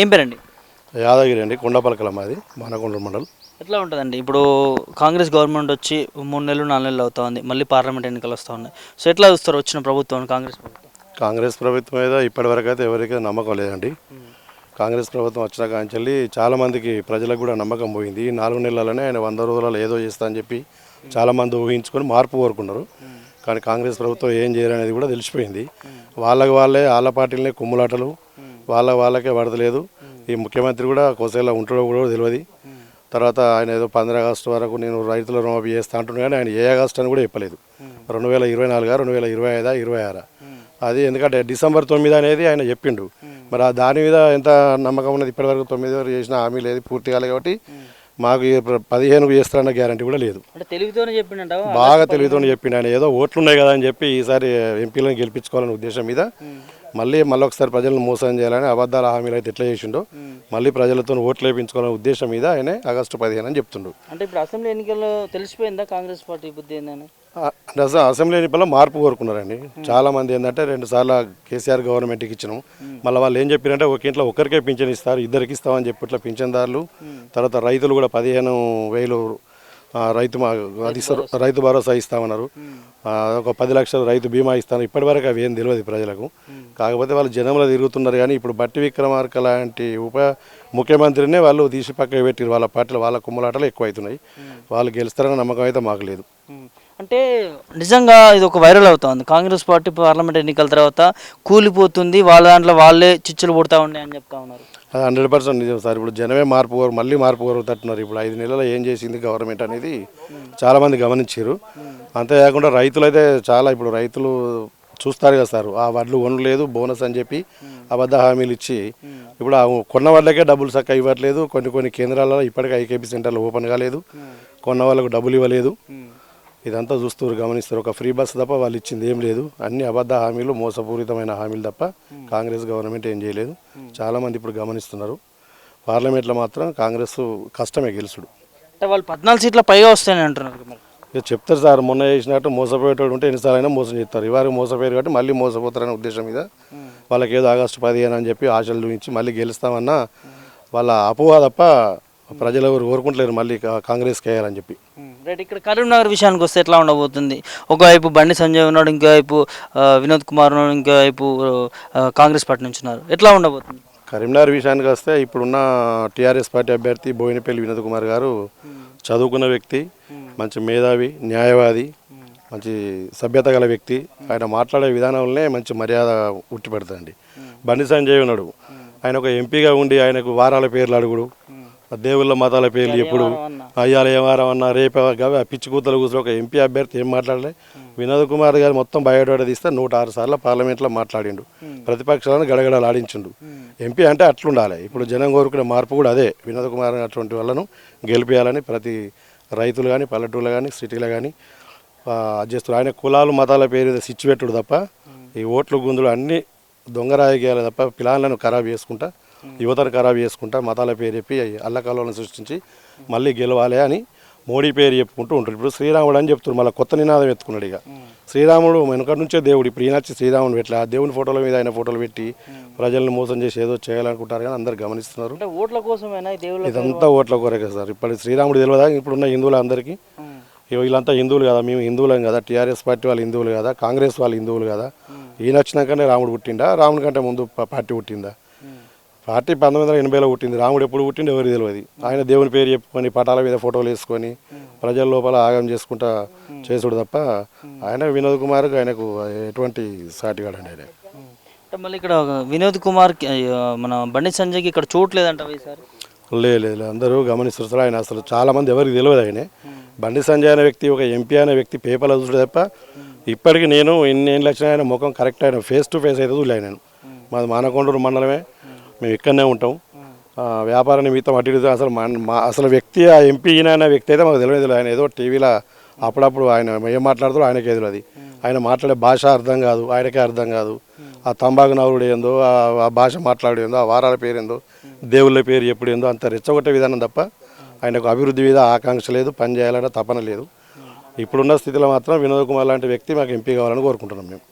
ఏం పేరండి? యాదగిరి అండి కొండపలకల మాది మానకొండ మండల్. ఎట్లా ఉంటుందండి? ఇప్పుడు కాంగ్రెస్ గవర్నమెంట్ వచ్చి మూడు నెలలు నాలుగు నెలలు అవుతా ఉంది. మళ్ళీ పార్లమెంట్ ఎన్నికలు వస్తూ ఉన్నాయి. సో ఎట్లా చూస్తారు వచ్చిన ప్రభుత్వం కాంగ్రెస్ ప్రభుత్వం? కాంగ్రెస్ ప్రభుత్వం మీద ఇప్పటివరకు అయితే ఎవరికీ నమ్మకం లేదండి. కాంగ్రెస్ ప్రభుత్వం వచ్చిన కాంచెల్లి చాలా మందికి ప్రజలకు కూడా నమ్మకం పోయింది. ఈ నాలుగు నెలలనే ఆయన వంద రోజులలో ఏదో చేస్తా అని చెప్పి చాలా మంది ఊహించుకొని మార్పు కోరుకున్నారు. కానీ కాంగ్రెస్ ప్రభుత్వం ఏం చేయాలనేది కూడా తెలిసిపోయింది. వాళ్ళకి వాళ్ళే వాళ్ళ పార్టీలనే కుమ్ములాటలు వాళ్ళ వాళ్ళకే పడతలేదు. ఈ ముఖ్యమంత్రి కూడా కోసేలా ఉంటాడో కూడా తెలియదు తర్వాత ఆయన ఏదో పంద్ర ఆగస్టు వరకు నేను రైతుల రుణమాఫీ చేస్తా అంటున్నా కానీ ఆయన ఏ ఆగస్టు అని కూడా చెప్పలేదు. రెండు వేల ఇరవై నాలుగా రెండు వేల ఇరవై ఐదా ఇరవై ఆరా. అది ఎందుకంటే డిసెంబర్ తొమ్మిది అనేది ఆయన చెప్పిండు. మరి ఆ దాని మీద ఎంత నమ్మకం ఉన్నది? ఇప్పటివరకు తొమ్మిది వరకు చేసిన హామీ లేదు పూర్తి కాలేదు కాబట్టి మాకు పదిహేనుకు చేస్తారన్న గ్యారంటీ కూడా లేదు. బాగా తెలివితో చెప్పిండు. ఆయన ఏదో ఓట్లు ఉన్నాయి కదా అని చెప్పి ఈసారి ఎంపీలను గెలిపించుకోవాలనే ఉద్దేశం మీద మళ్ళీ మళ్ళీ ఒకసారి ప్రజలను మోసం చేయాలని అబద్ధాల హామీలు అయితే ఎట్లా చేసిండో. మళ్ళీ ప్రజలతో ఓట్లు వేయించుకోవాలనే ఉద్దేశం మీద ఆయన ఆగస్టు పదిహేను అని చెప్తుండు. అంటే ఇప్పుడు అసెంబ్లీ ఎన్నికల్లో తెలిసిపోయిందా కాంగ్రెస్ పార్టీ బుద్ధి ఏందని? అసలు అసెంబ్లీ ఎన్నికల్లో మార్పు కోరుకున్నారండి. చాలా మంది ఏంటంటే రెండు సార్లు కేసీఆర్ గవర్నమెంట్కి ఇచ్చినాం. మళ్ళీ వాళ్ళు ఏం చెప్పారంటే ఒక ఇంట్లో ఒకరికే పింఛన్ ఇస్తారు ఇద్దరికి ఇస్తామని చెప్పి ఇట్లా పింఛన్దారులు. తర్వాత రైతులు కూడా పదిహేను వేలు రైతు మా అది రైతు భరోసా ఇస్తామన్నారు. ఆ, ఒక పది లక్షలు రైతు బీమా ఇస్తాను. ఇప్పటివరకు అవి ఏం తెలియదు ప్రజలకు. కాకపోతే వాళ్ళు జనంలో తిరుగుతున్నారు కానీ ఇప్పుడు బట్టి విక్రమార్క లాంటి ఉప ముఖ్యమంత్రినే వాళ్ళు తీసి పక్కకు పెట్టారు వాళ్ళ పార్టీలు వాళ్ళ కుమ్మలాటలు ఎక్కువ అవుతున్నాయి వాళ్ళు గెలుస్తారన్న నమ్మకం అయితే మాకు లేదు. అంటే నిజంగా ఇది ఒక వైరల్ అవుతుంది. కాంగ్రెస్ పార్టీ పార్లమెంట్ ఎన్నికల తర్వాత కూలిపోతుంది. వాళ్ళ దాంట్లో వాళ్ళే చిచ్చులు పుడతా ఉన్నాయి అని చెప్తా ఉన్నారు. అది హండ్రెడ్ పర్సెంట్ నిజం సార్. ఇప్పుడు జనమే మార్పు కోరు మళ్ళీ మార్పు కోరుతున్నారు ఇప్పుడు ఐదు నెలలు ఏం చేసింది గవర్నమెంట్ అనేది చాలామంది గమనించారు అంతేకాకుండా రైతులు అయితే చాలా ఇప్పుడు రైతులు చూస్తారు కదా సార్. ఆ వడ్లు కొనలేదు బోనస్ అని చెప్పి అబద్ధ హామీలు ఇచ్చి ఇప్పుడు ఆ కొన్న వాళ్ళకే డబ్బులు చక్క ఇవ్వట్లేదు. కొన్ని కొన్ని కేంద్రాలలో ఇప్పటికే ఐకేపీ సెంటర్లు ఓపెన్ కాలేదు. కొన్న వాళ్ళకు డబ్బులు ఇవ్వలేదు. ఇదంతా చూస్తారు గమనిస్తారు. ఒక ఫ్రీ బస్ తప్ప వాళ్ళు ఇచ్చింది ఏం లేదు. అన్ని అబద్ధ హామీలు మోసపూరితమైన హామీలు తప్ప కాంగ్రెస్ గవర్నమెంట్ ఏం చేయలేదు. చాలా మంది ఇప్పుడు గమనిస్తున్నారు. పార్లమెంట్లో మాత్రం కాంగ్రెస్ కష్టమే గెలుచుడు అంటే వాళ్ళు పద్నాలుగు సీట్ల పైగా వస్తాయని అంటున్నారు ఇక చెప్తారు సార్ మొన్న చేసినట్టు మోసపోయేటోడు ఉంటే ఎన్నిసార్లైనా మోసం చేస్తారు. ఇవాళ మోసపోయారు కాబట్టి మళ్ళీ మోసపోతారనే ఉద్దేశం మీద వాళ్ళకి ఏదో ఆగస్టు పదిహేను అని చెప్పి ఆశలు చూపించి మళ్ళీ గెలుస్తామన్నా వాళ్ళ అపోహ తప్ప ప్రజలు ఎవరు కోరుకుంటలేరు మళ్ళీ కాంగ్రెస్కి వేయాలని చెప్పి. రైట్ ఇక్కడ కరీంనగర్ విషయానికి వస్తే ఎట్లా ఉండబోతుంది? ఒకవైపు బండి సంజయ్ ఉన్నాడు ఇంకోవైపు వినోద్ కుమార్ ఉన్నాడు ఇంకోవైపు కాంగ్రెస్ పార్టీ నుంచి ఉన్నారు. ఎట్లా ఉండబోతుంది? కరీంనగర్ విషయానికి వస్తే ఇప్పుడున్న టీఆర్ఎస్ పార్టీ అభ్యర్థి బోయినపల్లి వినోద్ కుమార్ గారు చదువుకున్న వ్యక్తి మంచి మేధావి న్యాయవాది మంచి సభ్యత గల వ్యక్తి. ఆయన మాట్లాడే విధానంలోనే మంచి మర్యాద ఉట్టి పెడతాండి బండి సంజయ్ ఉన్నాడు. ఆయన ఒక ఎంపీగా ఉండి ఆయనకు వారాల పేర్లు అడుగుడు. దేవుళ్ళ మతాల పేర్లు ఎప్పుడు? అయ్యాల ఏమారం అన్న రేపు ఆ పిచ్చి కూతలు కూర్చొని ఒక ఎంపీ అభ్యర్థి ఏం మాట్లాడలే? వినోద్ కుమార్ గారు మొత్తం బయోడేటా తీస్తే నూట ఆరు సార్లు పార్లమెంట్లో మాట్లాడిండు. ప్రతిపక్షాలను గడగడలు ఆడించిండు. ఎంపీ అంటే అట్లుండాలి. ఇప్పుడు జనం కోరుకునే మార్పు కూడా అదే. వినోద్ కుమార్ అటువంటి వాళ్ళను గెలిపేయాలని ప్రతి రైతులు కానీ పల్లెటూళ్ళు కానీ సిటీలు కానీ చేస్తారు ఆయన కులాలు మతాల పేరు మీద సిచ్చి పెట్టుడు తప్ప ఈ ఓట్లు గుందులు అన్నీ దొంగ రాజకీయాలు తప్ప పిల్లలను ఖరాబ్ చేసుకుంటా యువతను ఖరాబ్ చేసుకుంటా మతాల పేరు చెప్పి అల్లకాలను సృష్టించి మళ్ళీ గెలవాలి అని మోడీ పేరు చెప్పుకుంటూ ఉంటారు. ఇప్పుడు శ్రీరాముడు అని చెప్తున్నారు. మళ్ళీ కొత్త నినాదం ఎత్తుకున్నాడు ఇక. శ్రీరాముడు వెనకటి నుంచే దేవుడు. ఇప్పుడు ఈయనొచ్చి శ్రీరాముడు పెట్టలే. ఆ దేవుని ఫోటోల మీద ఆయన ఫోటోలు పెట్టి ప్రజలను మోసం చేసి ఏదో చేయాలనుకుంటారు కానీ అందరు గమనిస్తున్నారు. ఓట్ల కోసమేనా ఇదంతా ఓట్ల కొరకే సార్. ఇప్పుడు శ్రీరాముడు తెలియదా ఇప్పుడున్న హిందువులందరికీ ఇగో వీళ్ళంతా హిందువులు కదా. మేము హిందువులం కదా. టీఆర్ఎస్ పార్టీ వాళ్ళు హిందువులు కదా. కాంగ్రెస్ వాళ్ళు హిందువులు కదా. ఈయన వచ్చినాకనే రాముడు పుట్టిండా? రాముడి కంటే ముందు పార్టీ పుట్టిందా? పార్టీ పంతొమ్మిది వందల ఎనభైలో పుట్టింది. రాముడు ఎప్పుడు పుట్టిండు ఎవరికి తెలియదు ఆయన దేవుని పేరు చెప్పుకొని పటాల మీద ఫోటోలు వేసుకొని ప్రజల లోపల ఆగం చేసుకుంటా చేసుడు తప్ప ఆయన వినోద్ కుమార్ ఆయనకు ఎటువంటి సాటిగాడండి ఆయన. అంటే మళ్ళీ ఇక్కడ వినోద్ కుమార్ మన బండి సంజయ్కి ఇక్కడ చోట్లేదంట ఈసారి? లేదు. అందరూ గమనిస్తారు సార్ ఆయన అసలు చాలా మంది ఎవరికి తెలియదు ఆయన. బండి సంజయ్ అనే వ్యక్తి ఒక ఎంపీ అనే వ్యక్తి పేపర్లో చూడు తప్ప ఇప్పటికి నేను ఎన్ని ఏళ్ళు వచ్చినా ఆయన ముఖం కరెక్ట్ అయిన ఫేస్ టు ఫేస్ అయితే చూడలే నేను మాది మానకొండూరు మండలమే. మేము ఇక్కడనే ఉంటాం. వ్యాపార నిమిత్తం అటు ఇటు అసలు మా అసలు వ్యక్తి ఆ ఎంపీ ఈయన అనే వ్యక్తి అయితే మాకు తెలియదు. ఆయన ఏదో టీవీలో అప్పుడప్పుడు ఆయన ఏం మాట్లాడుతారో ఆయనకే తెలియదు ఆయన మాట్లాడే భాష అర్థం కాదు ఆయనకే అర్థం కాదు. ఆ తంబాకు నవరుడు ఏందో ఆ భాష మాట్లాడేందో ఆ వారాల పేరు ఏందో దేవుళ్ళ పేరు ఎప్పుడు ఏందో అంత రెచ్చగొట్టే విధానం తప్ప ఆయనకు అభివృద్ధి మీద ఆకాంక్ష లేదు పని చేయాలన్న తపన లేదు. ఇప్పుడున్న స్థితిలో మాత్రం వినోద్ కుమార్ లాంటి వ్యక్తి మాకు ఎంపీ కావాలని కోరుకుంటున్నాం మేము.